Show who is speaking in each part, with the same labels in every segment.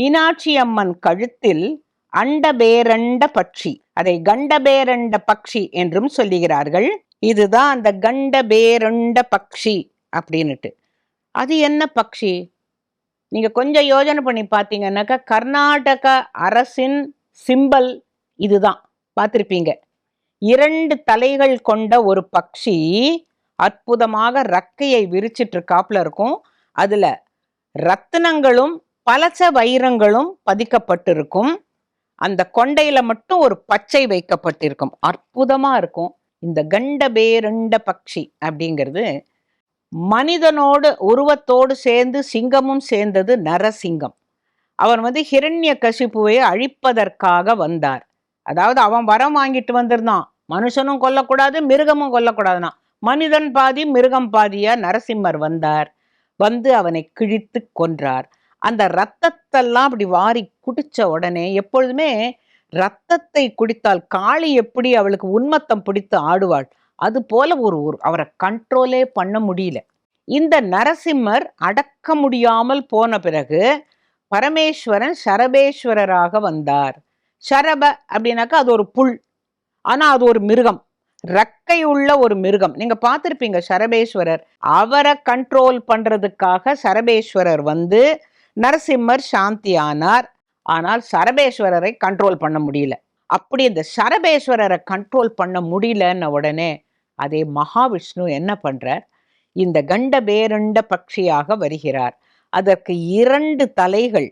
Speaker 1: மீனாட்சி அம்மன் கழுத்தில் அண்டபேரண்ட பட்சி. அதை கண்டபேரண்ட பக்ஷி என்றும் சொல்லுகிறார்கள். இதுதான் அந்த கண்டபேரண்ட பக்ஷி அப்படின்னுட்டு. அது என்ன பக்ஷி நீங்க கொஞ்சம் யோஜனை பண்ணி பார்த்தீங்கன்னாக்கா கர்நாடக அரசின் சிம்பல் இதுதான். பார்த்துருப்பீங்க. இரண்டு தலைகள் கொண்ட ஒரு பக்ஷி அற்புதமாக ரக்கையை விரிச்சிட்டு இருக்காப்புல இருக்கும். அதுல ரத்தினங்களும் பலச வைரங்களும் பதிக்கப்பட்டிருக்கும். அந்த கொண்டையில மட்டும் ஒரு பச்சை வைக்கப்பட்டிருக்கும். அற்புதமா இருக்கும். இந்த கண்டபேரண்ட பக்ஷி அப்படிங்கிறது மனிதனோடு உருவத்தோடு சேர்ந்து சிங்கமும் சேர்ந்தது நரசிங்கம். அவன் வந்து ஹிரண்ய கசிப்புவை அழிப்பதற்காக வந்தார். அதாவது அவன் வரம் வாங்கிட்டு வந்திருந்தான். மனுஷனும் கொல்லக்கூடாது மிருகமும் கொல்லக்கூடாதுனா மனிதன் பாதி மிருகம் பாதியா நரசிம்மர் வந்தார். வந்து அவனை கிழித்து கொன்றார். அந்த ரத்தத்தெல்லாம் அப்படி வாரி குடிச்ச உடனே எப்பொழுதுமே ரத்தத்தை குடித்தால் காளி எப்படி அவளுக்கு உன்மத்தம் பிடித்து ஆடுவாள்? அது போல ஒரு ஒரு அவரை கண்ட்ரோலே பண்ண முடியல. இந்த நரசிம்மர் அடக்க முடியாமல் போன பிறகு பரமேஸ்வரன் சரபேஸ்வரராக வந்தார். சரப அப்படின்னாக்கா அது ஒரு புல். ஆனால் அது ஒரு மிருகம். ரக்கை உள்ள ஒரு மிருகம். நீங்க பார்த்துருப்பீங்க சரபேஸ்வரர். அவரை கண்ட்ரோல் பண்றதுக்காக சரபேஸ்வரர் வந்து நரசிம்மர் சாந்தி ஆனார் ஆனால் சரபேஸ்வரரை கண்ட்ரோல் பண்ண முடியல. அப்படி இந்த சரபேஸ்வரரை கண்ட்ரோல் பண்ண முடியலன்ன உடனே அதே மகாவிஷ்ணு என்ன பண்ணுறார் இந்த கண்ட பேரண்ட பட்சியாக வருகிறார். அதற்கு இரண்டு தலைகள்.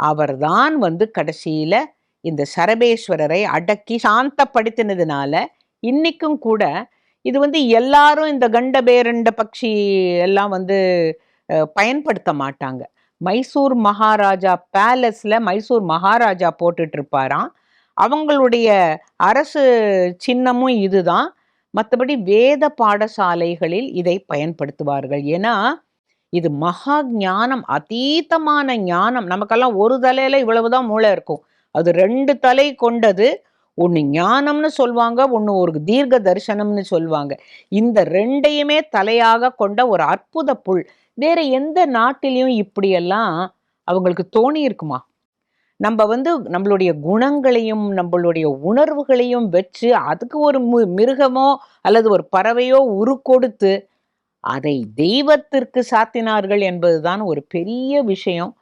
Speaker 1: அவர்தான் வந்து கடைசியில் இந்த சரபேஸ்வரரை அடக்கி சாந்தப்படுத்தினதுனால இன்றைக்கும் கூட இது வந்து எல்லாரும் இந்த கண்ட பேரண்ட பட்சி எல்லாம் வந்து பயன்படுத்த மாட்டாங்க. மைசூர் மகாராஜா பேலஸில் மைசூர் மகாராஜா போட்டுட்டு இருப்பாராம் அவங்களுடைய அரசு சின்னமும் இதுதான். மற்றபடி வேத பாடசாலைகளில் இதை பயன்படுத்துவார்கள். ஏன்னா இது மகா ஞானம் அதீதமான ஞானம். நமக்கெல்லாம் ஒரு தலையில இவ்வளவுதான் மூளை இருக்கும். அது ரெண்டு தலை கொண்டது. ஒன்று ஞானம்னு சொல்லுவாங்க ஒன்று ஒரு தீர்க்க தரிசனம்னு சொல்லுவாங்க இந்த ரெண்டையுமே தலையாக கொண்ட ஒரு அற்புத புல். வேற எந்த நாட்டிலையும் இப்படியெல்லாம் அவங்களுக்கு தோணி இருக்குமா? நம்ம வந்து நம்மளுடைய குணங்களையும் நம்மளுடைய உணர்வுகளையும் வச்சு அதுக்கு ஒரு மு- மிருகமோ அல்லது ஒரு பறவையோ உரு கொடுத்து அதை தெய்வத்திற்கு சாத்தினார்கள் என்பதுதான் ஒரு பெரிய விஷயம்.